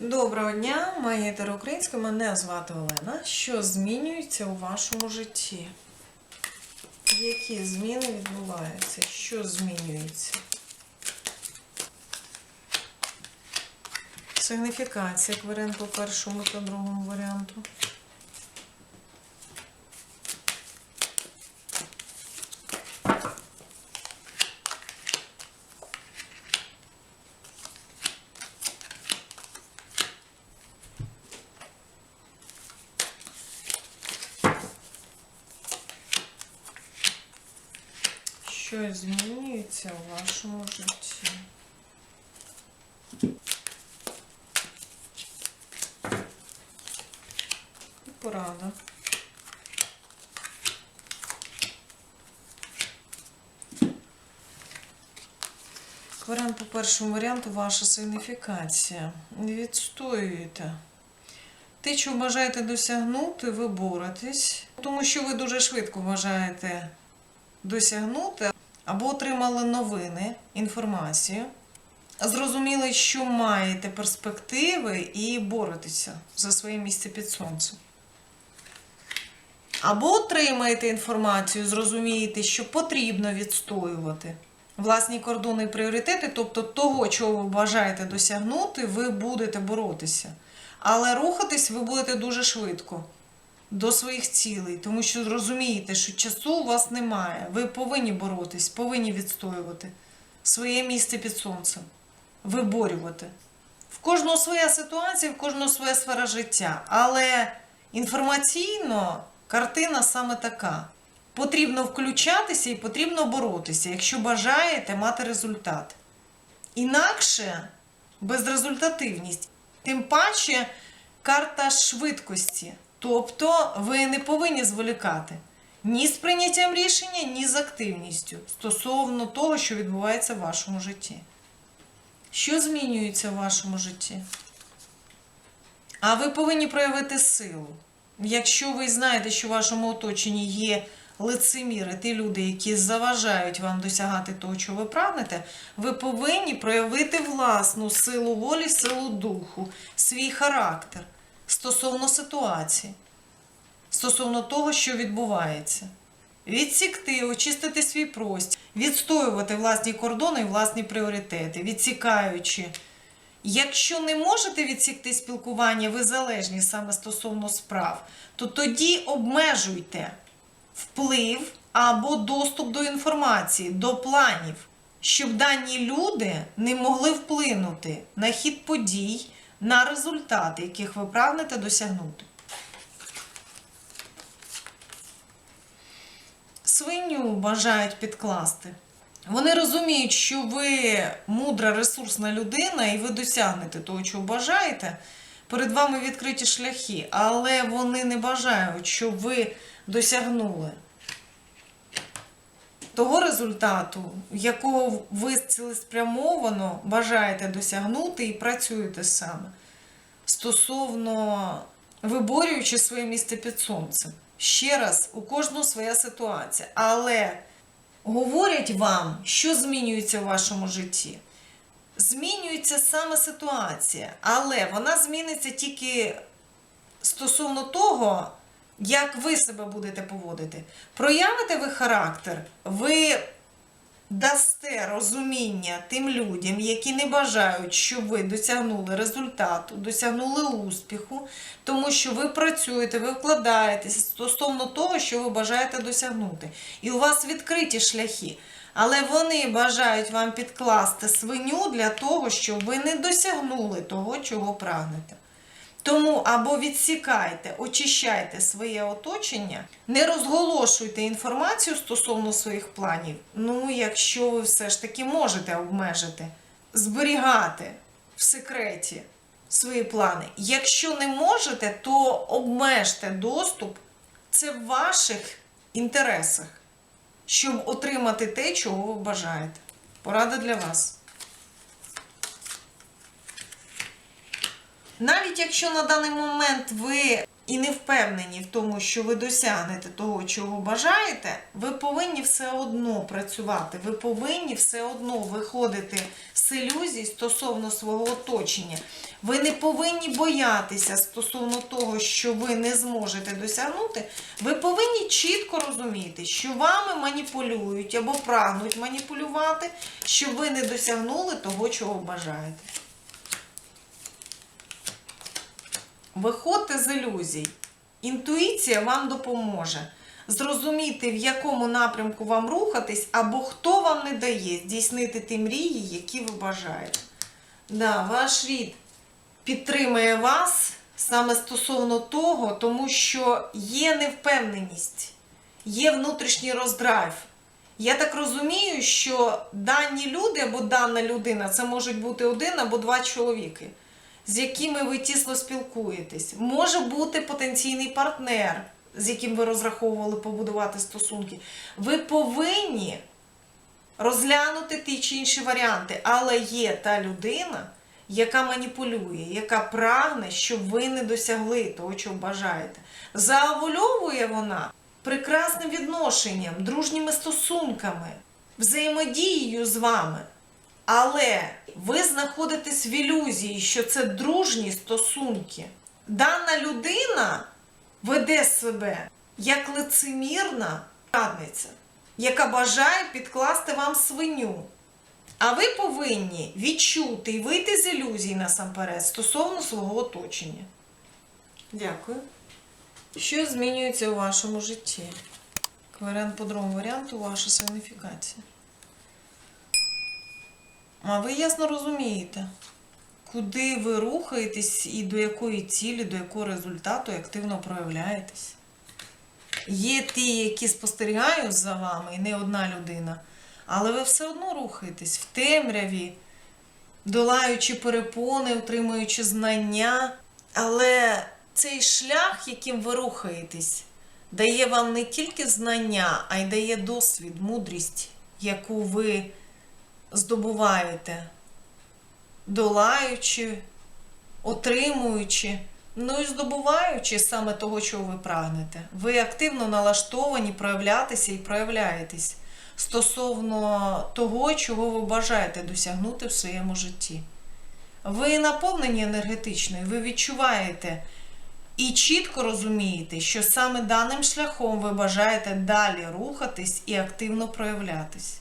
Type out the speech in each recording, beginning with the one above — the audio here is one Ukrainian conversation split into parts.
Доброго дня, мої українською. Мене звати Олена. Що змінюється у вашому житті? Які зміни відбуваються? Що змінюється? Сигніфікація кваріант по першому та другому варіанту. Що змінюється у вашому житті? І порада. Варіант по першому варіанту ваша сигніфікація. Відстоюєте. Те, що бажаєте досягнути, ви боретесь, тому що ви дуже швидко бажаєте досягнути або отримали новини, інформацію, зрозуміли, що маєте перспективи і боретеся за своє місце під сонцем. Або отримаєте інформацію, зрозумієте, що потрібно відстоювати власні кордони і пріоритети, тобто того, чого ви бажаєте досягнути, ви будете боротися. Але рухатись ви будете дуже швидко до своїх цілей, тому що розумієте, що часу у вас немає. Ви повинні боротись, повинні відстоювати своє місце під сонцем, виборювати. В кожного своя ситуація, в кожного своя сфера життя. Але інформаційно картина саме така. Потрібно включатися і потрібно боротися, якщо бажаєте мати результат. Інакше безрезультативність. Тим паче карта швидкості. Тобто ви не повинні зволікати ні з прийняттям рішення, ні з активністю стосовно того, що відбувається в вашому житті. Що змінюється в вашому житті? А ви повинні проявити силу. Якщо ви знаєте, що в вашому оточенні є лицеміри, ті люди, які заважають вам досягати того, чого ви прагнете, ви повинні проявити власну силу волі, силу духу, свій характер стосовно ситуації, стосовно того, що відбувається. Відсікти, очистити свій простір, відстоювати власні кордони і власні пріоритети, відсікаючи. Якщо не можете відсікти спілкування, ви залежні саме стосовно справ, то тоді обмежуйте вплив або доступ до інформації, до планів, щоб дані люди не могли вплинути на хід подій, на результати, яких ви прагнете досягнути. Свиню бажають підкласти. Вони розуміють, що ви мудра, ресурсна людина, і ви досягнете того, чого бажаєте. Перед вами відкриті шляхи, але вони не бажають, щоб ви досягнули того результату, якого ви цілеспрямовано бажаєте досягнути і працюєте саме. Стосовно виборюючи своє місце під сонцем. Ще раз, у кожного своя ситуація. Але говорять вам, що змінюється у вашому житті. Змінюється саме ситуація, але вона зміниться тільки стосовно того, як ви себе будете поводити. Проявите ви характер, ви дасте розуміння тим людям, які не бажають, щоб ви досягнули результату, досягнули успіху, тому що ви працюєте, ви вкладаєтеся стосовно того, що ви бажаєте досягнути. І у вас відкриті шляхи. Але вони бажають вам підкласти свиню для того, щоб ви не досягнули того, чого прагнете. Тому або відсікайте, очищайте своє оточення, не розголошуйте інформацію стосовно своїх планів. Ну, якщо ви все ж таки можете обмежити, зберігати в секреті свої плани. Якщо не можете, то обмежте доступ. Це в ваших інтересах, щоб отримати те, чого ви бажаєте. Порада для вас. Навіть якщо на даний момент ви і не впевнені в тому, що ви досягнете того, чого бажаєте, ви повинні все одно працювати, ви повинні все одно виходити з ілюзій стосовно свого оточення. Ви не повинні боятися стосовно того, що ви не зможете досягнути. Ви повинні чітко розуміти, що вами маніпулюють або прагнуть маніпулювати, щоб ви не досягнули того, чого бажаєте. Виходьте з ілюзій. Інтуїція вам допоможе зрозуміти, в якому напрямку вам рухатись, або хто вам не дає здійснити ті мрії, які ви бажаєте. Да, ваш рід підтримує вас саме стосовно того, тому що є невпевненість, є внутрішній роздрайв. Я так розумію, що дані люди або дана людина це можуть бути один або два чоловіки, з якими ви тісно спілкуєтесь. Може бути потенційний партнер, з яким ви розраховували побудувати стосунки. Ви повинні розглянути ті чи інші варіанти, але є та людина, яка маніпулює, яка прагне, щоб ви не досягли того, чого бажаєте. Заавольовує вона прекрасним відношенням, дружніми стосунками, взаємодією з вами. Але ви знаходитесь в ілюзії, що це дружні стосунки. Дана людина веде себе як лицемірна радниця, яка бажає підкласти вам свиню. А ви повинні відчути і вийти з ілюзій насамперед стосовно свого оточення. Дякую. Що змінюється у вашому житті? Варіант по другому варіанту ваша сигніфікація. А ви ясно розумієте, куди ви рухаєтесь і до якої цілі, до якого результату активно проявляєтесь. Є ті, які спостерігають за вами, і не одна людина, але ви все одно рухаєтесь в темряві, долаючи перепони, отримуючи знання. Але цей шлях, яким ви рухаєтесь, дає вам не тільки знання, а й дає досвід, мудрість, яку ви здобуваєте, долаючи, отримуючи, ну і здобуваючи саме того, чого ви прагнете. Ви активно налаштовані проявлятися і проявляєтесь стосовно того, чого ви бажаєте досягнути в своєму житті. Ви наповнені енергетичною, ви відчуваєте і чітко розумієте, що саме даним шляхом ви бажаєте далі рухатись і активно проявлятись.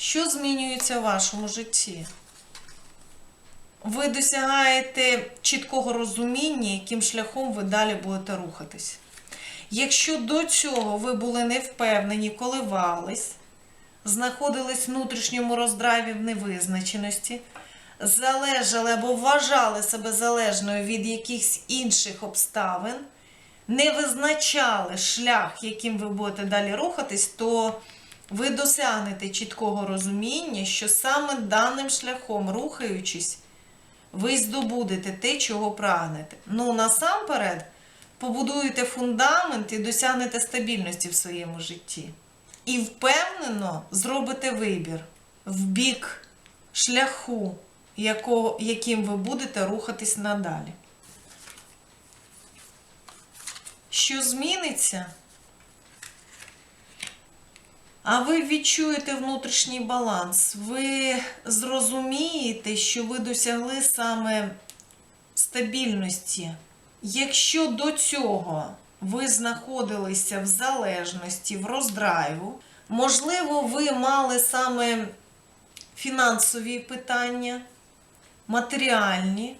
Що змінюється в вашому житті? Ви досягаєте чіткого розуміння, яким шляхом ви далі будете рухатись. Якщо до цього ви були невпевнені, коливались, знаходились в внутрішньому роздраві в невизначеності, залежали або вважали себе залежною від якихось інших обставин, не визначали шлях, яким ви будете далі рухатись, то ви досягнете чіткого розуміння, що саме даним шляхом, рухаючись, ви здобудете те, чого прагнете. Ну, насамперед, побудуєте фундамент і досягнете стабільності в своєму житті. І впевнено зробите вибір в бік шляху, якого, яким ви будете рухатись надалі. Що зміниться? А ви відчуєте внутрішній баланс. Ви зрозумієте, що ви досягли саме стабільності. Якщо до цього ви знаходилися в залежності, в роздрайву, можливо, ви мали саме фінансові питання, матеріальні,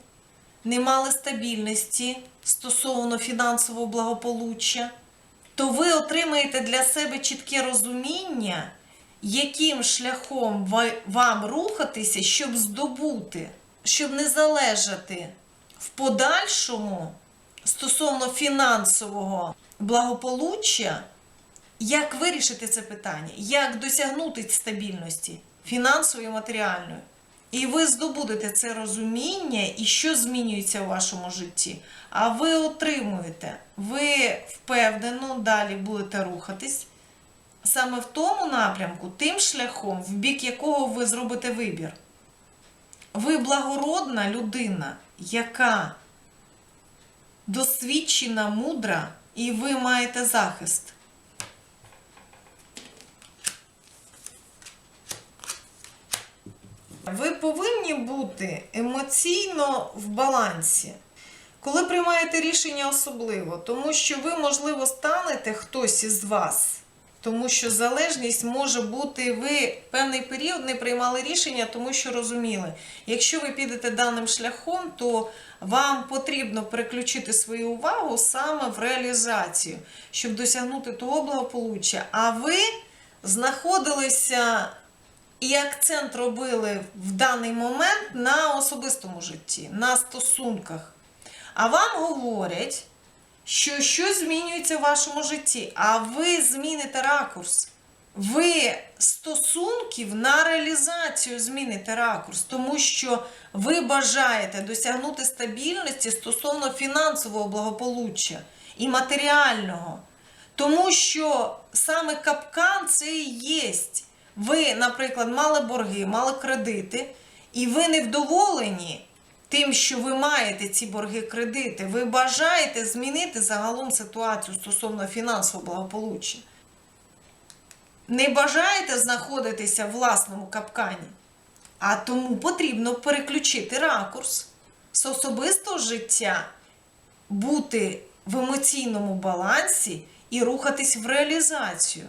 не мали стабільності стосовно фінансового благополуччя, то ви отримаєте для себе чітке розуміння, яким шляхом вам рухатися, щоб здобути, щоб не залежати в подальшому стосовно фінансового благополуччя, як вирішити це питання, як досягнути стабільності фінансової і матеріальної. І ви здобудете це розуміння, і що змінюється у вашому житті. А ви отримуєте, ви впевнено далі будете рухатись саме в тому напрямку, тим шляхом, в бік якого ви зробите вибір. Ви благородна людина, яка досвідчена, мудра, і ви маєте захист. Ви повинні бути емоційно в балансі. Коли приймаєте рішення особливо, тому що ви, можливо, станете хтось із вас. Тому що залежність може бути, ви певний період не приймали рішення, тому що розуміли, якщо ви підете даним шляхом, то вам потрібно переключити свою увагу саме в реалізацію, щоб досягнути того благополуччя. А ви знаходилися і акцент робили в даний момент на особистому житті, на стосунках. А вам говорять, що щось змінюється в вашому житті, а ви зміните ракурс. Ви стосунків на реалізацію зміните ракурс, тому що ви бажаєте досягнути стабільності стосовно фінансового благополуччя і матеріального. Тому що саме капкан це і єсть. Ви, наприклад, мали борги, мали кредити, і ви невдоволені тим, що ви маєте ці борги кредити. Ви бажаєте змінити загалом ситуацію стосовно фінансового благополуччя. Не бажаєте знаходитися в власному капкані, а тому потрібно переключити ракурс з особистого життя, бути в емоційному балансі і рухатись в реалізацію.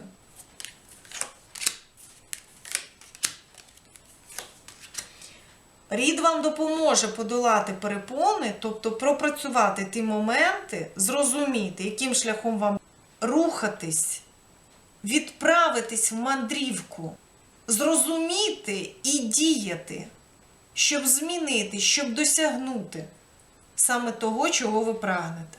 Рід вам допоможе подолати перепони, тобто пропрацювати ті моменти, зрозуміти, яким шляхом вам рухатись, відправитись в мандрівку, зрозуміти і діяти, щоб змінити, щоб досягнути саме того, чого ви прагнете.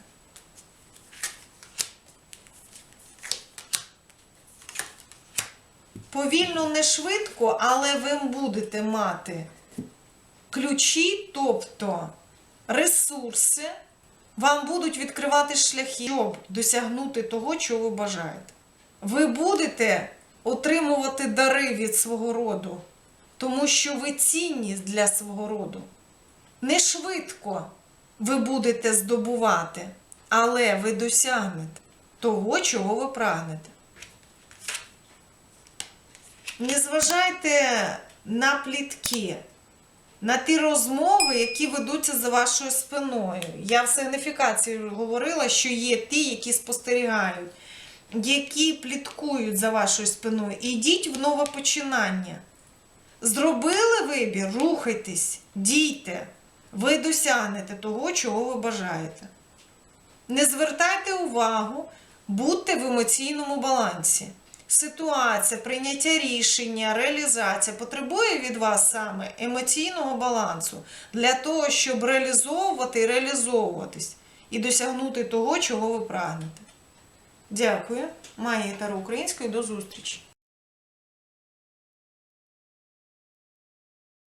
Повільно, не швидко, але ви будете мати ключі, тобто ресурси, вам будуть відкривати шляхи, щоб досягнути того, чого ви бажаєте. Ви будете отримувати дари від свого роду, тому що ви цінність для свого роду. Не швидко ви будете здобувати, але ви досягнете того, чого ви прагнете. Не зважайте на плітки на ті розмови, які ведуться за вашою спиною. Я в сигніфікації говорила, що є ті, які спостерігають, які пліткують за вашою спиною. Ідіть в нове починання. Зробили вибір, рухайтесь, дійте. Ви досягнете того, чого ви бажаєте. Не звертайте увагу, будьте в емоційному балансі ситуація, прийняття рішення, реалізація потребує від вас саме емоційного балансу для того, щоб реалізовувати і реалізовуватись і досягнути того, чого ви прагнете. Дякую. Магія Таро Української. До зустрічі!